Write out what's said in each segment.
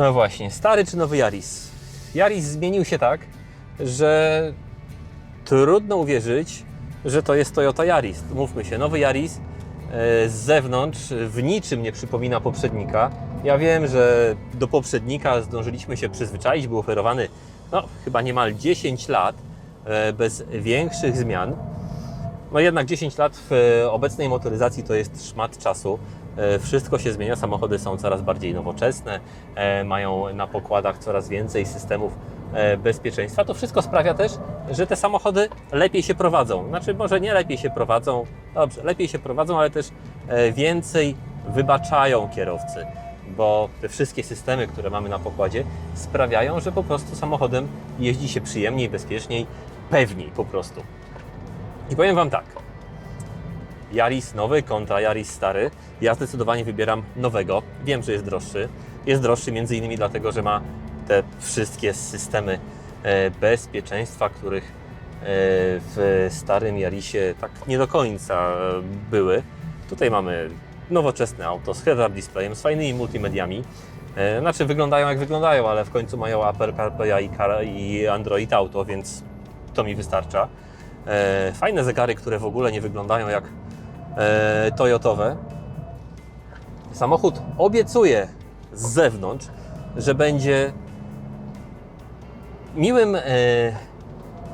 No właśnie, stary czy nowy Yaris? Yaris zmienił się tak, że trudno uwierzyć, że to jest Toyota Yaris. Mówmy się, nowy Yaris e, z zewnątrz w niczym nie przypomina poprzednika. Ja wiem, że do poprzednika zdążyliśmy się przyzwyczaić, był oferowany no, chyba niemal 10 lat e, bez większych zmian. No jednak 10 lat w e, obecnej motoryzacji to jest szmat czasu. E, Wszystko się zmienia, samochody są coraz bardziej nowoczesne, e, mają na pokładach coraz więcej systemów bezpieczeństwa. To wszystko sprawia też, że te samochody lepiej się prowadzą. Znaczy, może nie lepiej się prowadzą, dobrze, lepiej się prowadzą, ale też więcej wybaczają kierowcy, bo te wszystkie systemy, które mamy na pokładzie, sprawiają, że po prostu samochodem jeździ się przyjemniej, bezpieczniej, pewniej po prostu. I powiem Wam tak. Yaris nowy kontra Yaris stary. Ja zdecydowanie wybieram nowego. Wiem, że jest droższy. Jest droższy między innymi dlatego, że ma te wszystkie systemy e, bezpieczeństwa, których e, w starym Yarisie tak nie do końca były. Tutaj mamy nowoczesne auto z head-up displayem, z fajnymi multimediami. E, Znaczy wyglądają jak wyglądają, ale w końcu mają Apple CarPlay i Car- i Android Auto, więc to mi wystarcza. E, fajne zegary, które w ogóle nie wyglądają jak e, Toyotowe. Samochód obiecuje z zewnątrz, że będzie miłym, e,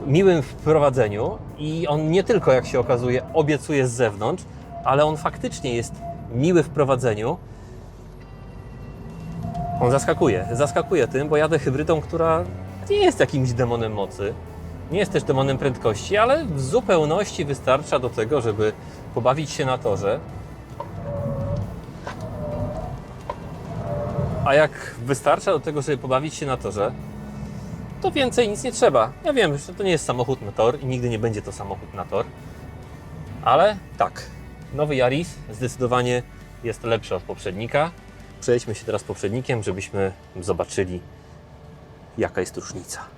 miłym w prowadzeniu i on nie tylko, jak się okazuje, obiecuje z zewnątrz, ale on faktycznie jest miły w prowadzeniu. On zaskakuje. Zaskakuje tym, bo jadę hybrydą, która nie jest jakimś demonem mocy. Nie jest też demonem prędkości, ale w zupełności wystarcza do tego, żeby pobawić się na torze. A jak wystarcza do tego, żeby pobawić się na torze, to więcej nic nie trzeba. Ja wiem, że to nie jest samochód na tor i nigdy nie będzie to samochód na tor. Ale tak, nowy Yaris zdecydowanie jest lepszy od poprzednika. Przejdźmy się teraz poprzednikiem, żebyśmy zobaczyli, jaka jest różnica.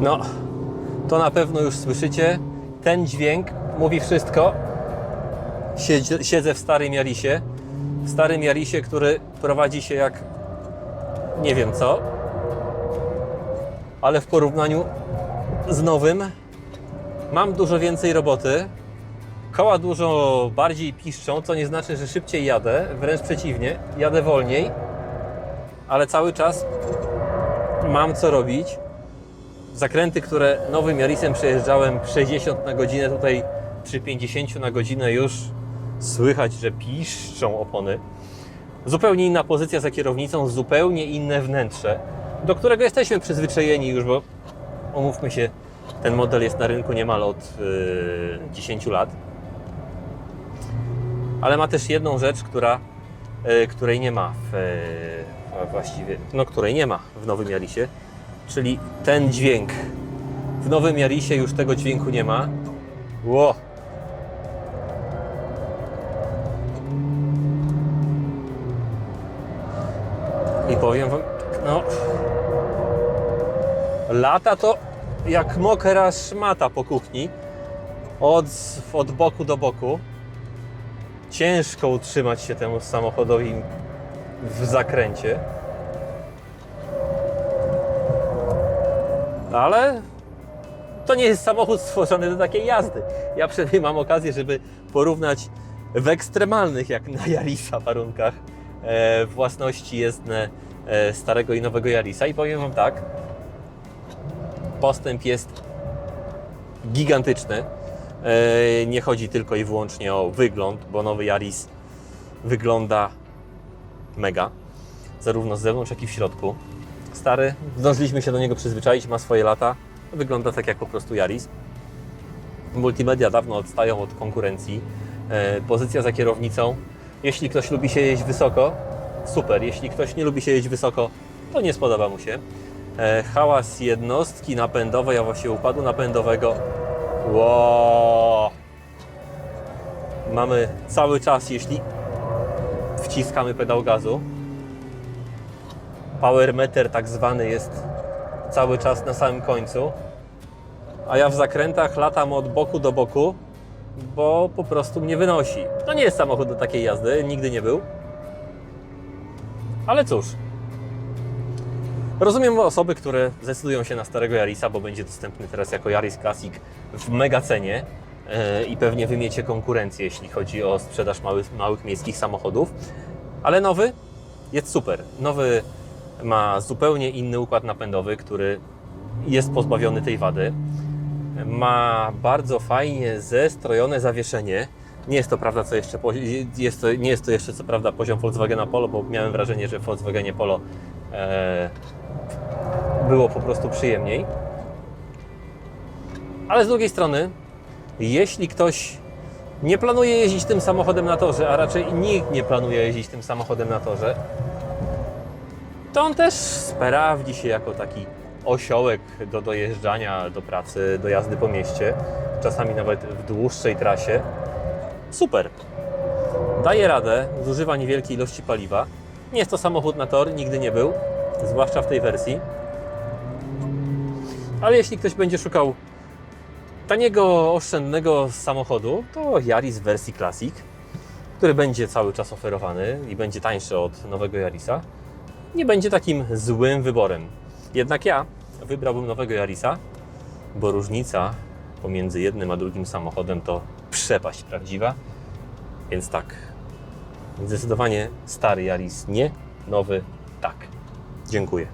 No, to na pewno już słyszycie. Ten dźwięk mówi wszystko. Siedzi- Siedzę w starym Jarisie. W starym Jarisie, który prowadzi się jak nie wiem co, ale w porównaniu z nowym mam dużo więcej roboty. Koła dużo bardziej piszczą, co nie znaczy, że szybciej jadę. Wręcz przeciwnie, jadę wolniej, ale cały czas mam co robić zakręty, które nowym Yarisem przejeżdżałem 60 na godzinę, tutaj przy 50 na godzinę już słychać, że piszczą opony. Zupełnie inna pozycja za kierownicą, zupełnie inne wnętrze, do którego jesteśmy przyzwyczajeni już, bo omówmy się, ten model jest na rynku niemal od yy, 10 lat. Ale ma też jedną rzecz, która, yy, której nie ma w, yy, właściwie, no której nie ma w nowym Yarisie, czyli ten dźwięk. W nowym Yarisie już tego dźwięku nie ma. Ło! I powiem wam, no... Lata to jak mokra szmata po kuchni. Od, od boku do boku. Ciężko utrzymać się temu samochodowi w zakręcie. Ale to nie jest samochód stworzony do takiej jazdy. Ja przynajmniej mam okazję, żeby porównać w ekstremalnych, jak na Yarisa warunkach, e, własności jezdne e, starego i nowego Yarisa i powiem Wam tak, postęp jest gigantyczny. E, nie chodzi tylko i wyłącznie o wygląd, bo nowy Yaris wygląda mega, zarówno z zewnątrz, jak i w środku stary, zdążyliśmy się do niego przyzwyczaić, ma swoje lata. Wygląda tak jak po prostu Yaris. Multimedia dawno odstają od konkurencji. E, pozycja za kierownicą. Jeśli ktoś lubi się jeść wysoko, super. Jeśli ktoś nie lubi się jeść wysoko, to nie spodoba mu się. E, hałas jednostki napędowej, a właściwie układu napędowego. Wow. Mamy cały czas, jeśli wciskamy pedał gazu, power meter tak zwany jest cały czas na samym końcu, a ja w zakrętach latam od boku do boku, bo po prostu mnie wynosi. To nie jest samochód do takiej jazdy, nigdy nie był. Ale cóż, rozumiem osoby, które zdecydują się na starego Yarisa, bo będzie dostępny teraz jako Yaris Classic w mega cenie e, i pewnie wymiecie konkurencję, jeśli chodzi o sprzedaż małych, małych miejskich samochodów. Ale nowy jest super. Nowy ma zupełnie inny układ napędowy, który jest pozbawiony tej wady. Ma bardzo fajnie zestrojone zawieszenie. Nie jest to prawda, co jeszcze jest to, nie jest to jeszcze co prawda poziom Volkswagena Polo, bo miałem wrażenie, że w Volkswagenie Polo e, było po prostu przyjemniej. Ale z drugiej strony, jeśli ktoś nie planuje jeździć tym samochodem na torze, a raczej nikt nie planuje jeździć tym samochodem na torze, to on też sprawdzi się jako taki osiołek do dojeżdżania do pracy, do jazdy po mieście, czasami nawet w dłuższej trasie. Super. Daje radę, zużywa niewielkiej ilości paliwa. Nie jest to samochód na tor, nigdy nie był, zwłaszcza w tej wersji. Ale jeśli ktoś będzie szukał taniego, oszczędnego samochodu, to Yaris w wersji Classic, który będzie cały czas oferowany i będzie tańszy od nowego Yarisa, nie będzie takim złym wyborem. Jednak ja wybrałbym nowego Yarisa, bo różnica pomiędzy jednym a drugim samochodem to przepaść prawdziwa. Więc tak, zdecydowanie stary Yaris nie, nowy tak. Dziękuję.